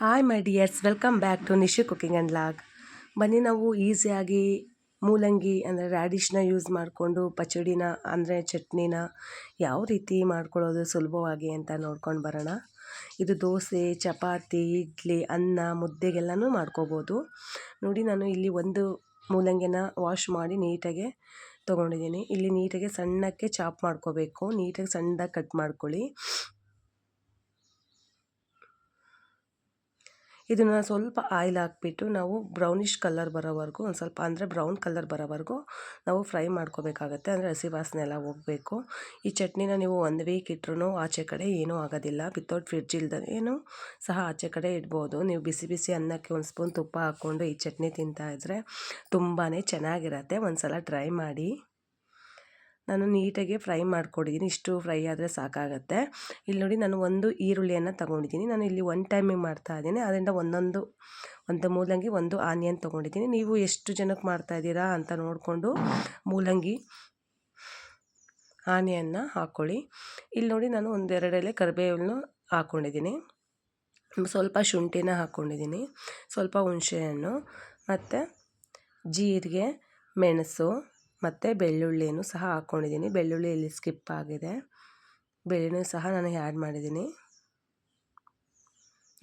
Hi my dears welcome back to Nishu cooking and vlog ಬನ್ನಿ ನಾವು ಈಸಿಯಾಗಿ ಮೂಲಂಗಿ ಅಂದರೆ ರ್ಯಾಡಿಶ್ನ ಯೂಸ್ ಮಾಡಿಕೊಂಡು ಪಚಡಿನ ಅಂದರೆ ಚಟ್ನಿನ ಯಾವ ರೀತಿ ಮಾಡ್ಕೊಳ್ಳೋದು ಸುಲಭವಾಗಿ ಅಂತ ನೋಡ್ಕೊಂಡು ಬರೋಣ. ಇದು ದೋಸೆ, ಚಪಾತಿ, ಇಡ್ಲಿ, ಅನ್ನ, ಮುದ್ದೆಗೆಲ್ಲನೂ ಮಾಡ್ಕೋಬೋದು. ನೋಡಿ ನಾನು ಇಲ್ಲಿ ಒಂದು ಮೂಲಂಗಿನ ವಾಶ್ ಮಾಡಿ ನೀಟಾಗೆ ತೊಗೊಂಡಿದ್ದೀನಿ. ಇಲ್ಲಿ ನೀಟಾಗೆ ಸಣ್ಣಕ್ಕೆ ಚಾಪ್ ಮಾಡ್ಕೋಬೇಕು. ನೀಟಾಗಿ ಸಣ್ಣದಾಗಿ ಕಟ್ ಮಾಡ್ಕೊಳ್ಳಿ. ಇದನ್ನು ಸ್ವಲ್ಪ ಆಯಿಲ್ ಹಾಕ್ಬಿಟ್ಟು ನಾವು ಬ್ರೌನಿಷ್ ಕಲರ್ ಬರೋವರೆಗೂ, ಒಂದು ಸ್ವಲ್ಪ ಅಂದರೆ ಬ್ರೌನ್ ಕಲರ್ ಬರೋವರೆಗೂ ನಾವು ಫ್ರೈ ಮಾಡ್ಕೋಬೇಕಾಗತ್ತೆ. ಅಂದರೆ ಹಸಿ ವಾಸನೆ ಎಲ್ಲ ಹೋಗಬೇಕು. ಈ ಚಟ್ನಿನ ನೀವು ಒಂದು ವೀಕ್ ಇಟ್ಟರು ಆಚೆ ಕಡೆ ಏನೂ ಆಗೋದಿಲ್ಲ. ವಿತೌಟ್ ಫ್ರಿಡ್ಜ್ ಇಲ್ದೇನೂ ಸಹ ಆಚೆ ಕಡೆ ಇಡ್ಬೋದು. ನೀವು ಬಿಸಿ ಬಿಸಿ ಅನ್ನಕ್ಕೆ ಒಂದು ಸ್ಪೂನ್ ತುಪ್ಪ ಹಾಕ್ಕೊಂಡು ಈ ಚಟ್ನಿ ತಿಂತಾಯಿದ್ರೆ ತುಂಬಾ ಚೆನ್ನಾಗಿರತ್ತೆ. ಒಂದು ಸಲ ಟ್ರೈ ಮಾಡಿ. ನಾನು ನೀಟಾಗಿ ಫ್ರೈ ಮಾಡ್ಕೊಂಡಿದ್ದೀನಿ ಇಷ್ಟು ಫ್ರೈ ಆದರೆ ಸಾಕಾಗತ್ತೆ. ಇಲ್ಲಿ ನೋಡಿ ನಾನು ಒಂದು ಈರುಳ್ಳಿಯನ್ನು ತೊಗೊಂಡಿದ್ದೀನಿ ನಾನು ಇಲ್ಲಿ ಒನ್ ಟೈಮಿಗೆ ಮಾಡ್ತಾ ಇದ್ದೀನಿ. ಅದರಿಂದ ಒಂದೊಂದು, ಒಂದು ಮೂಲಂಗಿ, ಒಂದು ಆನಿಯನ್ ತೊಗೊಂಡಿದ್ದೀನಿ ನೀವು ಎಷ್ಟು ಜನಕ್ಕೆ ಮಾಡ್ತಾ ಇದ್ದೀರಾ ಅಂತ ನೋಡಿಕೊಂಡು ಮೂಲಂಗಿ ಆನಿಯನ್ನ ಹಾಕ್ಕೊಳ್ಳಿ ಇಲ್ಲಿ ನೋಡಿ ನಾನು ಒಂದೆರಡೆಲೆ ಕರಿಬೇವನ್ನು ಹಾಕ್ಕೊಂಡಿದ್ದೀನಿ ಸ್ವಲ್ಪ ಶುಂಠಿನ ಹಾಕ್ಕೊಂಡಿದ್ದೀನಿ ಸ್ವಲ್ಪ ಹುಣಸೆಹಣ್ಣು, ಮತ್ತು ಜೀರಿಗೆ, ಮೆಣಸು ಮತ್ತು ಬೆಳ್ಳುಳ್ಳಿನೂ ಸಹ ಹಾಕ್ಕೊಂಡಿದ್ದೀನಿ ಬೆಳ್ಳುಳ್ಳಿ ಇಲ್ಲಿ ಸ್ಕಿಪ್ ಆಗಿದೆ. ಬೆಳ್ಳುಳ್ಳಿ ಸಹ ನಾನು ಆ್ಯಡ್ ಮಾಡಿದ್ದೀನಿ.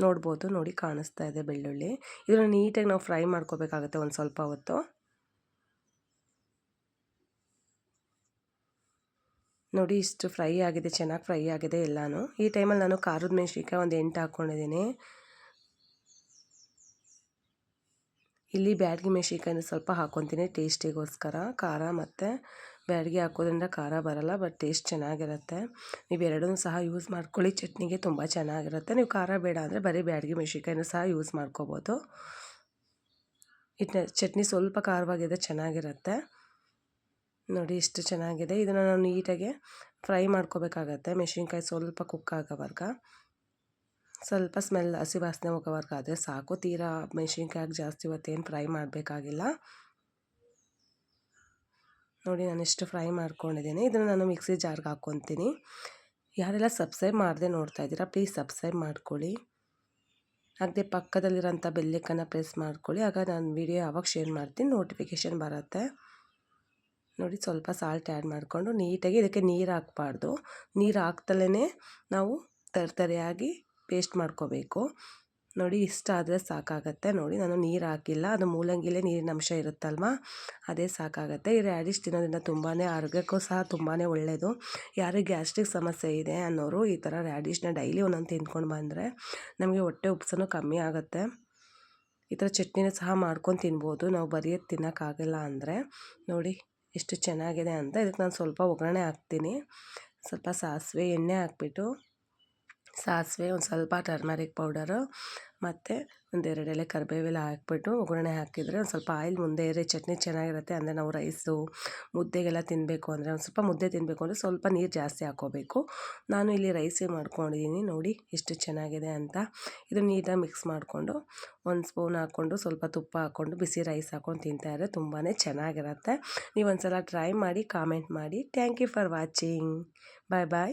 ನೋಡ್ಬೋದು, ನೋಡಿ ಕಾಣಿಸ್ತಾ ಇದೆ ಬೆಳ್ಳುಳ್ಳಿ. ಇದನ್ನು ನೀಟಾಗಿ ನಾವು ಫ್ರೈ ಮಾಡ್ಕೋಬೇಕಾಗುತ್ತೆ ಒಂದು ಸ್ವಲ್ಪ ಹೊತ್ತು. ನೋಡಿ ಇಷ್ಟು ಫ್ರೈ ಆಗಿದೆ, ಚೆನ್ನಾಗಿ ಫ್ರೈ ಆಗಿದೆ ಎಲ್ಲನೂ. ಈ ಟೈಮಲ್ಲಿ ನಾನು ಖಾರದ ಮೆಣಸಿನ್ಕಾಯಿ ಒಂದು ಎಂಟು ಹಾಕ್ಕೊಂಡಿದ್ದೀನಿ ಇಲ್ಲಿ ಬ್ಯಾಡಗಿ ಮೆಣಸಿನ್ಕಾಯಿನ ಸ್ವಲ್ಪ ಹಾಕ್ಕೊತೀನಿ ಟೇಸ್ಟಿಗೋಸ್ಕರ. ಖಾರ ಮತ್ತು ಬ್ಯಾಡಗಿ ಹಾಕೋದ್ರಿಂದ ಖಾರ ಬರಲ್ಲ, ಬಟ್ ಟೇಸ್ಟ್ ಚೆನ್ನಾಗಿರುತ್ತೆ. ನೀವು ಎರಡೂ ಸಹ ಯೂಸ್ ಮಾಡ್ಕೊಳ್ಳಿ, ಚಟ್ನಿಗೆ ತುಂಬ ಚೆನ್ನಾಗಿರುತ್ತೆ. ನೀವು ಖಾರ ಬೇಡ ಅಂದರೆ ಬರೀ ಬ್ಯಾಡಗಿ ಮೆಣಸಿನ್ಕಾಯಿನ ಸಹ ಯೂಸ್ ಮಾಡ್ಕೋಬೋದು. ಇಟ್ನ ಚಟ್ನಿ ಸ್ವಲ್ಪ ಖಾರವಾಗಿದೆ, ಚೆನ್ನಾಗಿರುತ್ತೆ. ನೋಡಿ ಇಷ್ಟು ಚೆನ್ನಾಗಿದೆ. ಇದನ್ನು ನಾವು ನೀಟಾಗಿ ಫ್ರೈ ಮಾಡ್ಕೋಬೇಕಾಗತ್ತೆ. ಮೆಣಸಿನ್ಕಾಯಿ ಸ್ವಲ್ಪ ಕುಕ್ ಆಗೋವರ್ಗ ಸ್ವಲ್ಪ ಸ್ಮೆಲ್ ಹಸಿ ವಾಸನೆ ಹೋಗೋವರೆಗೆ ಆದರೆ ಸಾಕು. ತೀರಾ ಮೆಣಸಿನ್ಕಾಯಿ ಜಾಸ್ತಿ ಇವತ್ತೇನು ಫ್ರೈ ಮಾಡಬೇಕಾಗಿಲ್ಲ. ನೋಡಿ ನಾನು ಎಷ್ಟು ಫ್ರೈ ಮಾಡ್ಕೊಂಡಿದ್ದೀನಿ. ಇದನ್ನು ನಾನು ಮಿಕ್ಸಿ ಜಾರ್ಗೆ ಹಾಕ್ಕೊತೀನಿ. ಯಾರೆಲ್ಲ ಸಬ್ಸ್ಕ್ರೈಬ್ ಮಾಡದೆ ನೋಡ್ತಾ ಇದ್ದೀರಾ, ಪ್ಲೀಸ್ ಸಬ್ಸ್ಕ್ರೈಬ್ ಮಾಡ್ಕೊಳ್ಳಿ. ಹಾಗೆ ಪಕ್ಕದಲ್ಲಿರೋಂಥ ಬೆಲ್ಲಿಕ್ಕನ್ನು ಪ್ರೆಸ್ ಮಾಡ್ಕೊಳ್ಳಿ. ಆಗ ನಾನು ವಿಡಿಯೋ ಯಾವಾಗ ಶೇರ್ ಮಾಡ್ತೀನಿ, ನೋಟಿಫಿಕೇಷನ್ ಬರುತ್ತೆ. ನೋಡಿ ಸ್ವಲ್ಪ ಸಾಲ್ಟ್ ಆ್ಯಡ್ ಮಾಡಿಕೊಂಡು ನೀಟಾಗಿ ಇದಕ್ಕೆ ನೀರು ಹಾಕಬಾರ್ದು. ನೀರು ಹಾಕ್ತಲೇ ನಾವು ತರ್ತರಿಯಾಗಿ ಪೇಸ್ಟ್ ಮಾಡ್ಕೋಬೇಕು. ನೋಡಿ, ಇಷ್ಟ ಆದರೆ ಸಾಕಾಗತ್ತೆ. ನೋಡಿ, ನಾನು ನೀರು ಹಾಕಿಲ್ಲ. ಅದು ಮೂಲಂಗಿಲೇ ನೀರಿನ ಅಂಶ ಇರುತ್ತಲ್ವ? ಅದೇ ಸಾಕಾಗತ್ತೆ. ಈ ರ್ಯಾಡಿಶ್ ತಿನ್ನೋದ್ರಿಂದ ತುಂಬಾ ಆರೋಗ್ಯಕ್ಕೂ ಸಹ ತುಂಬಾ ಒಳ್ಳೆಯದು ಯಾರಿಗೆ ಗ್ಯಾಸ್ಟ್ರಿಕ್ ಸಮಸ್ಯೆ ಇದೆ ಅನ್ನೋರು ಈ ಥರ ರ್ಯಾಡಿಶ್ನ ಡೈಲಿ ಒಂದೊಂದು ತಿಂದ್ಕೊಂಡು ಬಂದರೆ ನಮಗೆ ಹೊಟ್ಟೆ ಉಪ್ಸನೂ ಕಮ್ಮಿ ಆಗುತ್ತೆ. ಈ ಥರ ಚಟ್ನಿನ ಸಹ ಮಾಡ್ಕೊಂಡು ತಿನ್ಬೋದು. ನಾವು ಬರೀ ತಿನ್ನೋಕ್ಕಾಗಲ್ಲ ಅಂದರೆ. ನೋಡಿ, ಎಷ್ಟು ಚೆನ್ನಾಗಿದೆ ಅಂತ. ಇದಕ್ಕೆ ನಾನು ಸ್ವಲ್ಪ ಒಗ್ಗರಣೆ ಹಾಕ್ತೀನಿ. ಸ್ವಲ್ಪ ಸಾಸಿವೆ, ಎಣ್ಣೆ ಹಾಕ್ಬಿಟ್ಟು ಸಾಸಿವೆ ಒಂದು ಸ್ವಲ್ಪ ಟರ್ಮರಿಕ್ ಪೌಡರು ಮತ್ತು ಒಂದೆರಡು ಎಲೆ ಕರಿಬೇವೆಲ್ಲ ಹಾಕ್ಬಿಟ್ಟು ಒಗ್ಗರಣೆ ಹಾಕಿದರೆ ಒಂದು ಸ್ವಲ್ಪ ಆಯಿಲ್ ಮುಂದೆ ಇರೋ ಚಟ್ನಿ ಚೆನ್ನಾಗಿರುತ್ತೆ. ಅಂದರೆ ನಾವು ರೈಸು ಮುದ್ದೆಗೆಲ್ಲ ತಿನ್ನಬೇಕು ಅಂದರೆ ಒಂದು ಸ್ವಲ್ಪ ಮುದ್ದೆ ತಿನ್ನಬೇಕು ಅಂದರೆ ಸ್ವಲ್ಪ ನೀರು ಜಾಸ್ತಿ ಹಾಕೋಬೇಕು ನಾನು ಇಲ್ಲಿ ರೈಸೇ ಮಾಡ್ಕೊಂಡಿದ್ದೀನಿ. ನೋಡಿ ಎಷ್ಟು ಚೆನ್ನಾಗಿದೆ ಅಂತ. ಇದು ನೀಟಾಗಿ ಮಿಕ್ಸ್ ಮಾಡಿಕೊಂಡು ಒಂದು ಸ್ಪೂನ್ ಹಾಕ್ಕೊಂಡು ಸ್ವಲ್ಪ ತುಪ್ಪ ಹಾಕ್ಕೊಂಡು ಬಿಸಿ ರೈಸ್ ಹಾಕ್ಕೊಂಡು ತಿಂತಾಯಿದ್ರೆ ತುಂಬಾ ಚೆನ್ನಾಗಿರುತ್ತೆ. ನೀವು ಒಂದು ಸಲ ಟ್ರೈ ಮಾಡಿ, ಕಾಮೆಂಟ್ ಮಾಡಿ. Thank you for watching. Bye bye.